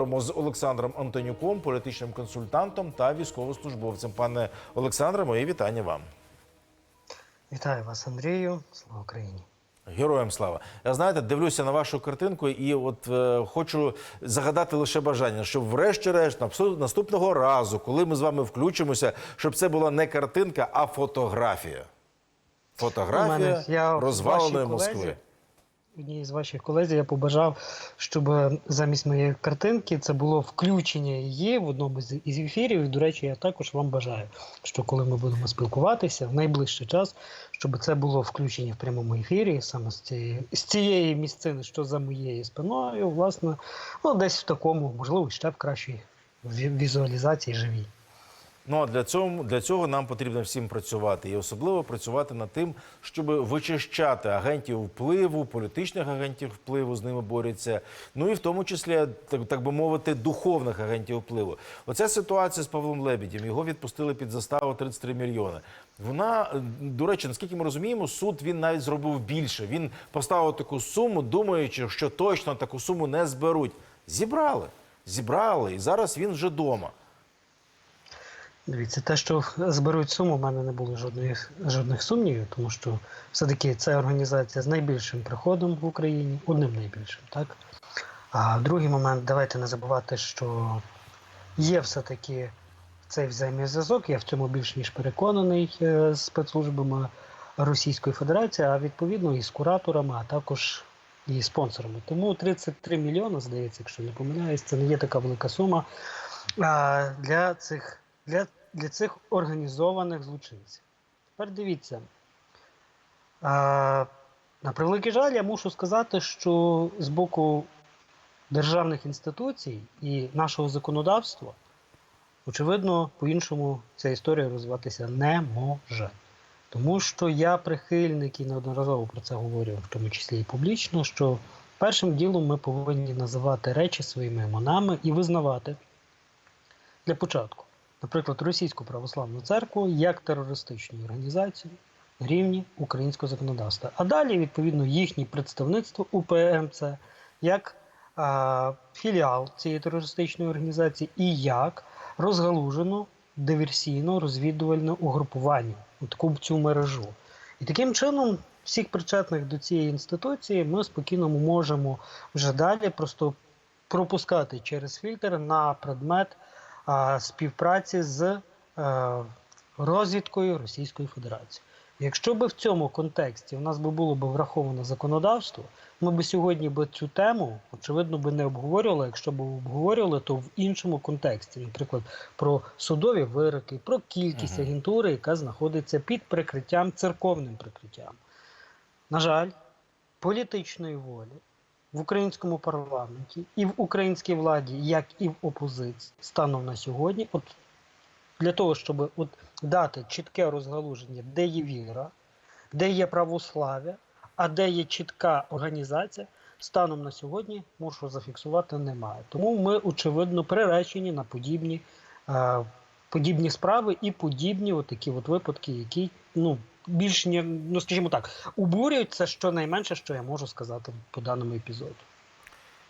поговоримо з Олександром Антонюком, політичним консультантом та військовослужбовцем. Пане Олександре, мої вітання вам. Вітаю вас, Андрію. Слава Україні. Героям слава. Я знаєте, дивлюся на вашу картинку, і от е, хочу загадати лише бажання, щоб, врешті-решт, наступного разу, коли ми з вами включимося, щоб це була не картинка, а фотографія. У мене- Фотографія я розваленої Москви. Одній з ваших колегів я побажав, щоб замість моєї картинки це було включення її в одному з із ефірів. І, до речі, я також вам бажаю, що коли ми будемо спілкуватися в найближчий час, щоб це було включення в прямому ефірі, саме з цієї, з цієї місцини, що за моєю спиною, власне, ну десь в такому, можливо, ще в кращій візуалізації живій. Ну а для цього для цього нам потрібно всім працювати і особливо працювати над тим, щоб вичищати агентів впливу, політичних агентів впливу з ними борються. Ну і в тому числі, так, так би мовити, духовних агентів впливу. Оця ситуація з Павлом Лебедєм. Його відпустили під заставу 33 мільйони. Вона, е, до речі, наскільки ми розуміємо, суд він навіть зробив більше. Він поставив таку суму, думаючи, що точно таку суму не зберуть. Зібрали, зібрали, і зараз він вже вдома. Дивіться, те, що зберуть суму, в мене не було жодних, жодних сумнівів, тому що все-таки це організація з найбільшим приходом в Україні, одним найбільшим, так? А другий момент, давайте не забувати, що є все-таки цей взаємозв'язок, я в цьому більш ніж переконаний е, з спецслужбами Російської Федерації, а відповідно і з кураторами, а також і спонсорами. Тому 33 мільйони, здається, якщо не помиляюсь, це не є така велика сума для цих для, для цих організованих злочинців. Тепер дивіться. А, на превеликий жаль, я мушу сказати, що з боку державних інституцій і нашого законодавства, очевидно, по-іншому ця історія розвиватися не може. Тому що я прихильник і неодноразово про це говорю, в тому числі і публічно, що першим ділом ми повинні називати речі своїми іменами і визнавати для початку, наприклад, Російську православну церкву як терористичну організацію рівні українського законодавства. А далі, відповідно, їхнє представництво УПМЦ як а, філіал цієї терористичної організації і як розгалужено диверсійно розвідувальне угрупування, у таку цю мережу. І таким чином, всіх причетних до цієї інституції ми спокійно можемо вже далі просто пропускати через фільтр на предмет співпраці з е, розвідкою Російської Федерації. Якщо би в цьому контексті у нас би було б враховано законодавство, ми б сьогодні би цю тему, очевидно, би не обговорювали. Якщо б обговорювали, то в іншому контексті, наприклад, про судові вироки, про кількість Мгм. агентури, яка знаходиться під прикриттям, церковним прикриттям. На жаль, політичної волі в українському парламенті і в українській владі, як і в опозиції, станом на сьогодні, от для того, щоб от дати чітке розгалуження, де є віра, де є православ'я, а де є чітка організація, станом на сьогодні можу зафіксувати немає. Тому ми, очевидно, приречені на подібні, е, подібні справи і подібні такі от випадки, які ну, більш ні, ну скажімо так, обурюють це щонайменше, що я можу сказати по даному епізоду.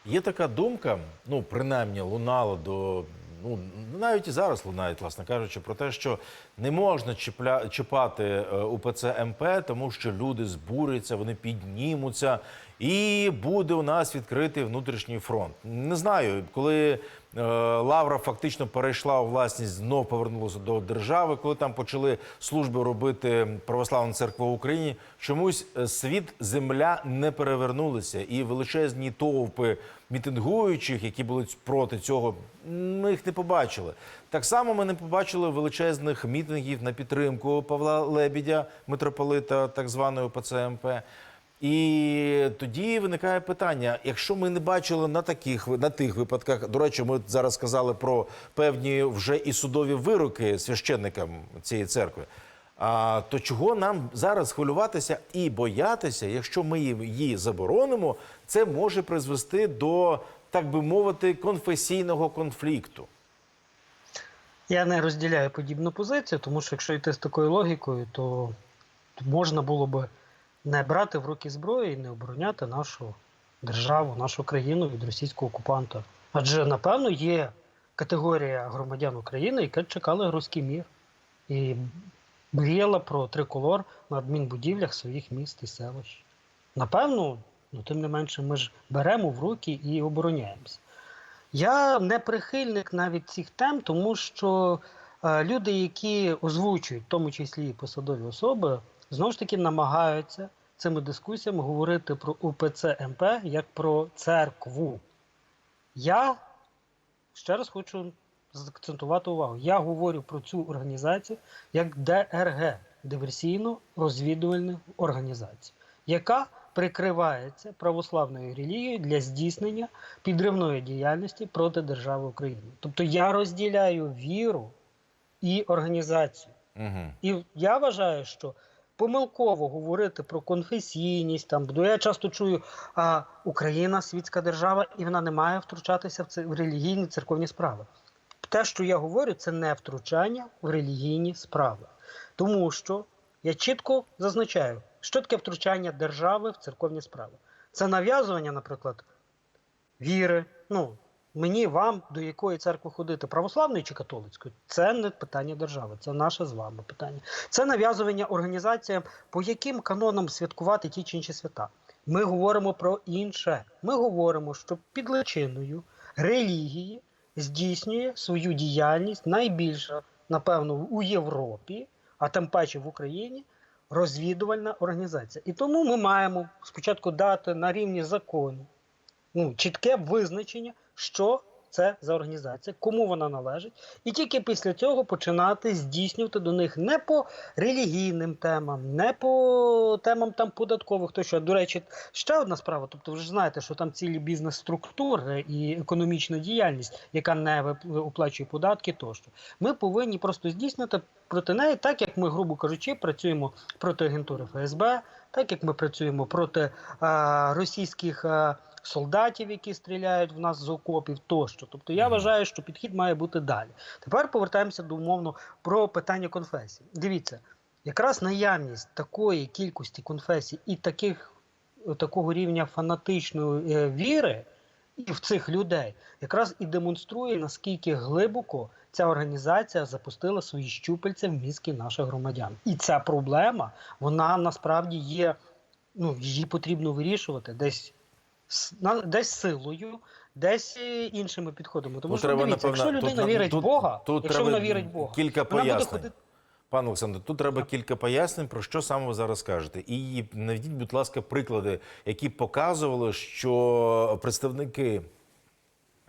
Є така думка, ну принаймні лунала до ну навіть і зараз лунають, власне кажучи, про те, що не можна чіпля, чіпати е, УПЦ МП, тому що люди збуряться, вони піднімуться, і буде у нас відкритий внутрішній фронт. Не знаю, коли. е, Лавра фактично перейшла у власність, знов повернулася до держави. Коли там почали служби робити православна церква в Україні, чомусь е, світ, земля не перевернулися, і величезні товпи мітингуючих, які були проти цього, ми їх не побачили. Так само ми не побачили величезних мітингів на підтримку Павла Лебідя, митрополита так званої ПЦМП. І тоді виникає питання: якщо ми не бачили на таких на тих випадках, до речі, ми зараз сказали про певні вже і судові вироки священникам цієї церкви. А то чого нам зараз хвилюватися і боятися, якщо ми її заборонимо, це може призвести до, так би мовити, конфесійного конфлікту. Я не розділяю подібну позицію, тому що якщо йти з такою логікою, то можна було би не брати в руки зброю і не обороняти нашу державу, нашу країну від російського окупанта. Адже, напевно, є категорія громадян України, яка чекала руський мір і мріяла про триколор на адмінбудівлях своїх міст і селищ. Напевно, ну, тим не менше, ми ж беремо в руки і обороняємося. Я не прихильник навіть цих тем, тому що е, люди, які озвучують, в тому числі і посадові особи, знову ж таки намагаються цими дискусіями говорити про УПЦ МП як про церкву. Я ще раз хочу заакцентувати увагу. Я говорю про цю організацію як ДРГ диверсійно-розвідувальну організацію, яка прикривається православною релігією для здійснення підривної діяльності проти держави України. Тобто я розділяю віру і організацію. Угу. І я вважаю, що помилково говорити про конфесійність, там, бо я часто чую, а Україна світська держава, і вона не має втручатися в, це, в релігійні церковні справи. Те, що я говорю, це не втручання в релігійні справи. Тому що я чітко зазначаю, що таке втручання держави в церковні справи. Це нав'язування, наприклад, віри. Ну, мені, вам, до якої церкви ходити, православної чи католицької, це не питання держави, це наше з вами питання. Це нав'язування організаціям, по яким канонам святкувати ті чи інші свята. Ми говоримо про інше. Ми говоримо, що під личиною релігії здійснює свою діяльність найбільша, напевно, у Європі, а тим паче в Україні, розвідувальна організація. І тому ми маємо спочатку дати на рівні закону ну, чітке визначення, що це за організація, кому вона належить, і тільки після цього починати здійснювати до них не по релігійним темам, не по темам там податкових. Тощо, до речі, ще одна справа. Тобто, ви ж знаєте, що там цілі бізнес-структури і економічна діяльність, яка не оплачує податки, тощо. Ми повинні просто здійснити проти неї, так як ми, грубо кажучи, працюємо проти агентури ФСБ, так як ми працюємо проти а, російських. А, Солдатів, які стріляють в нас з окопів, тощо. Тобто я вважаю, що підхід має бути далі. Тепер повертаємося до умовно про питання конфесій. Дивіться, якраз наявність такої кількості конфесій і таких, такого рівня фанатичної е, віри і в цих людей якраз і демонструє, наскільки глибоко ця організація запустила свої щупальця в мізки наших громадян. І ця проблема, вона насправді є, ну, її потрібно вирішувати десь. Десь силою, десь е, іншими підходами. Тому Ну, що треба, дивіться, якщо людина тут- вірить в Бога, тут якщо треба вона вірить в Бога, кілька вона буде пояснень. ходити. Пане Олександр, тут треба кілька пояснень, про що саме ви зараз кажете. І наведіть, будь ласка, приклади, які показували, що представники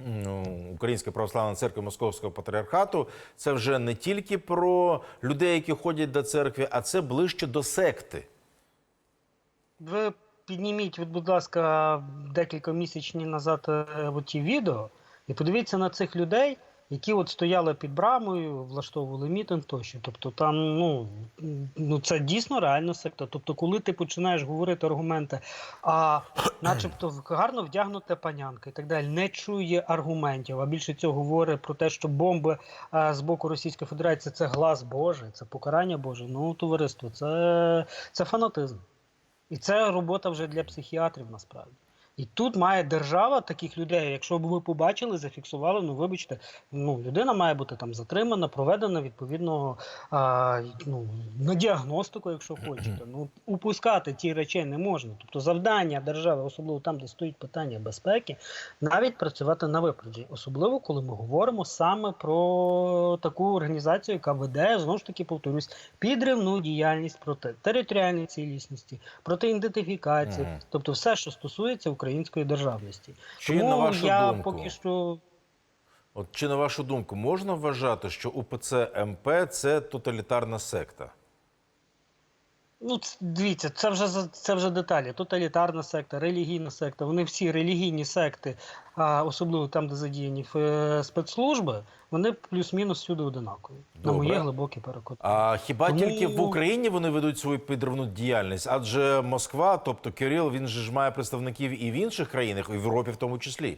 ну, Української православної церкви Московського патріархату це вже не тільки про людей, які ходять до церкви, а це ближче до секти. Ви підніміть, от, будь ласка, декілька місяців назад е, от ті відео і подивіться на цих людей, які от стояли під брамою, влаштовували мітинг тощо. Тобто там, ну, ну це дійсно реально секта. Тобто, коли ти починаєш говорити аргументи, а начебто гарно вдягнута панянка і так далі, не чує аргументів, а більше цього говорить про те, що бомби а, з боку Російської Федерації це глас Божий, це покарання Боже. Ну, товариство, це, це фанатизм. І це робота вже для психіатрів насправді. І тут має держава таких людей, якщо б ви побачили, зафіксували, ну вибачте, ну людина має бути там затримана, проведена відповідно а, ну, на діагностику, якщо хочете. Ну упускати ті речей не можна. Тобто завдання держави, особливо там, де стоїть питання безпеки, навіть працювати на випередженні, особливо коли ми говоримо саме про таку організацію, яка веде знову ж таки повторюсь підривну діяльність проти територіальної цілісності, проти ідентифікації, тобто все, що стосується української державності. Чи Тому на вашу я думку, поки що от чи на вашу думку можна вважати, що УПЦ МП це тоталітарна секта? Ну, дивіться, це вже це вже деталі. Тоталітарна секта, релігійна секта. Вони всі релігійні секти, а особливо там, де задіяні спецслужби, вони плюс-мінус всюди одинакові. На моє глибоке переконання. А хіба Тому- тільки в Україні вони ведуть свою підривну діяльність? Адже Москва, тобто Кирил, він же ж має представників і в інших країнах, і в Європі в тому числі.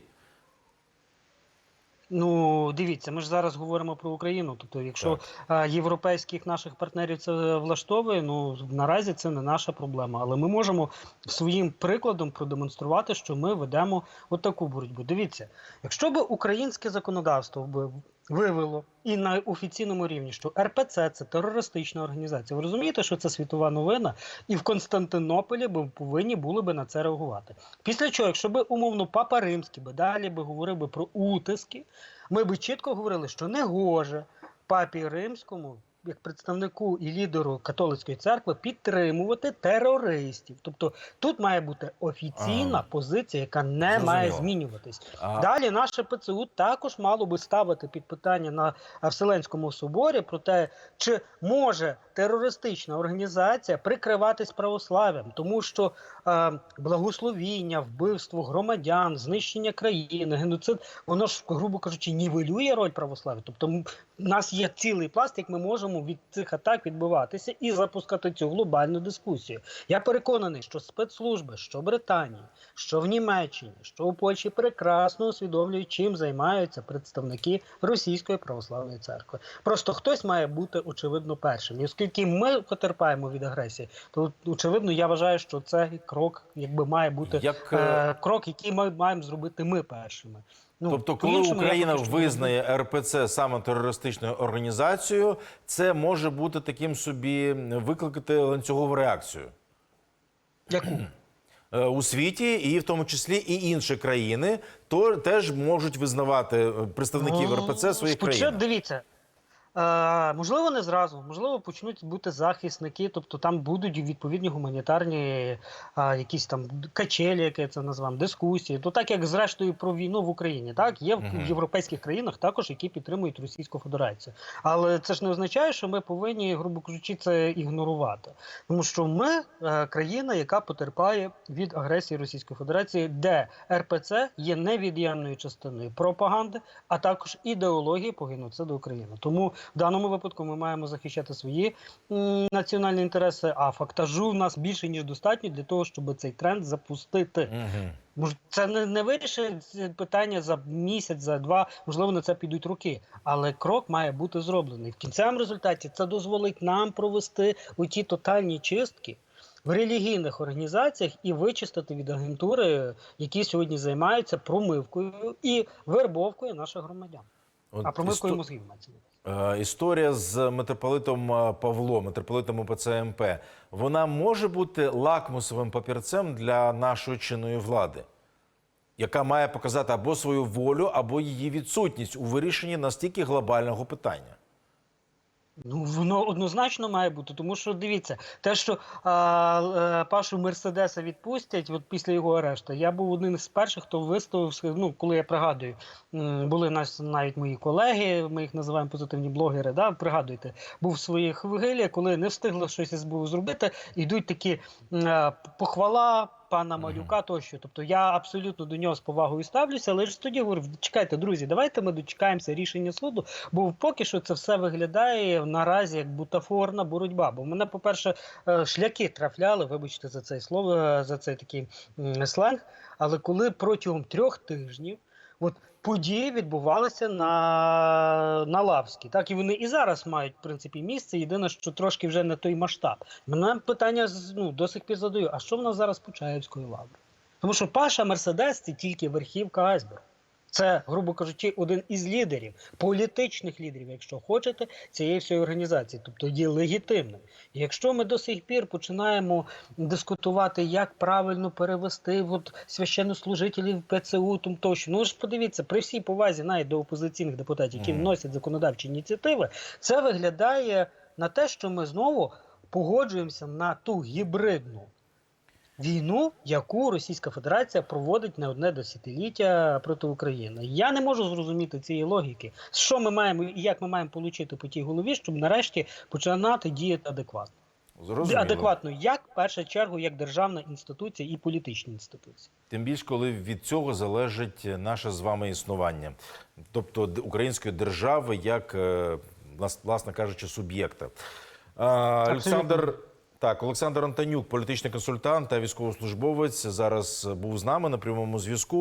Ну, дивіться, ми ж зараз говоримо про Україну. Тобто, якщо так. європейських наших партнерів це влаштовує, ну наразі це не наша проблема. Але ми можемо своїм прикладом продемонструвати, що ми ведемо отаку боротьбу. Дивіться, якщо би українське законодавство вивело і на офіційному рівні, що РПЦ це терористична організація. Ви розумієте, що це світова новина, і в Константинополі би повинні були би на це реагувати. Після чого, якщо би умовно Папа Римський би далі би говорив би про утиски, ми би чітко говорили, що не гоже папі римському. Як представнику і лідеру католицької церкви підтримувати терористів, тобто тут має бути офіційна а, позиція, яка не розуміло. має змінюватись. А, Далі наше ПЦУ також мало би ставити під питання на Вселенському соборі про те, чи може терористична організація прикриватись православ'ям, тому що е, благословіння, вбивство громадян, знищення країни, геноцид, воно ж, грубо кажучи, нівелює роль православ'я. Тобто у нас є цілий пласт, як ми можемо від цих атак відбиватися і запускати цю глобальну дискусію. Я переконаний, що спецслужби, що Британії, що в Німеччині, що у Польщі прекрасно усвідомлюють, чим займаються представники Російської православної церкви. Просто хтось має бути очевидно першим. Оскільки ми потерпаємо від агресії, то очевидно я вважаю, що це крок, якби має бути як, е, е, крок, який ми маємо зробити ми першими. Ну, Тобто, коли Україна визнає РПЦ саме терористичною організацією, це може бути таким собі викликати ланцюгову реакцію. Яку? Е, У світі, і в тому числі і інші країни, то теж можуть визнавати е, представників РПЦ своїх країн. Дивіться. Е, можливо, не зразу, можливо, почнуть бути захисники, тобто там будуть відповідні гуманітарні е, якісь там качелі, як я це назвав, дискусії. То так як зрештою про війну в Україні, так є в європейських країнах також, які підтримують Російську Федерацію. Але це ж не означає, що ми повинні, грубо кажучи, це ігнорувати. Тому що ми е, країна, яка потерпає від агресії Російської Федерації, де РПЦ є невід'ємною частиною пропаганди, а також ідеології по геноциду України. Тому в даному випадку ми маємо захищати свої національні інтереси. А фактажу в нас більше ніж достатньо для того, щоб цей тренд запустити. Мгм. Мож- це не, не вирішить питання за місяць, за два, можливо, на це підуть роки. Але крок має бути зроблений. В кінцевому результаті це дозволить нам провести у ті тотальні чистки в релігійних організаціях і вичистити від агентури, які сьогодні займаються промивкою і вербовкою наших громадян. От А промивкою істо- мозгів мається. Е, Історія з митрополитом е, Павлом, митрополитом УПЦ МП, вона може бути лакмусовим папірцем для нашої чинної влади, яка має показати або свою волю, або її відсутність у вирішенні настільки глобального питання. Ну, воно однозначно має бути, тому що дивіться, те, що а, е, Пашу Мерседеса відпустять, от після його арешту, я був одним з перших, хто виставив, ну, коли я пригадую, були нас навіть мої колеги, ми їх називаємо позитивні блогери, да, пригадуйте, був в своїх вигилі, коли не встигли щось СБУ зробити, йдуть такі м, е, похвала пана Малюка тощо. Тобто я абсолютно до нього з повагою ставлюся, але ж тоді говорю, чекайте, друзі, давайте ми дочекаємося рішення суду, бо поки що це все виглядає наразі як бутафорна боротьба. Бо мене, по-перше, шляхи шляки трафляли, вибачте за це слово, е, за цей такий сленг. Але коли протягом трьох тижнів от події відбувалися на, на Лавській, так і вони і зараз мають в принципі місце. Єдине, що трошки вже не той масштаб. Мене питання ну, до сих пір задаю: а що в нас зараз по Чаївської лаври? Тому що Паша Мерседес це тільки верхівка айсбергу. Це, грубо кажучи, один із лідерів, політичних лідерів, якщо хочете, цієї всієї організації, тобто є легітимним. І якщо ми до сих пір починаємо дискутувати, як правильно перевести от, священнослужителів ПЦУ, там тощо, ну ж подивіться, при всій повазі навіть до опозиційних депутатів, які вносять законодавчі ініціативи, це виглядає на те, що ми знову погоджуємося на ту гібридну війну, яку Російська Федерація проводить не одне десятиліття проти України. Я не можу зрозуміти цієї логіки. Що ми маємо і як ми маємо отримати по тій голові, щоб нарешті починати діяти адекватно. Зрозуміло. Адекватно, як в першу чергу, як державна інституція і політичні інституції. Тим більше, коли від цього залежить наше з вами існування, тобто української держави, як, е, власне кажучи, суб'єкта. Олександр. Так, Олександр Антонюк, політичний консультант та військовослужбовець, зараз був з нами на прямому зв'язку.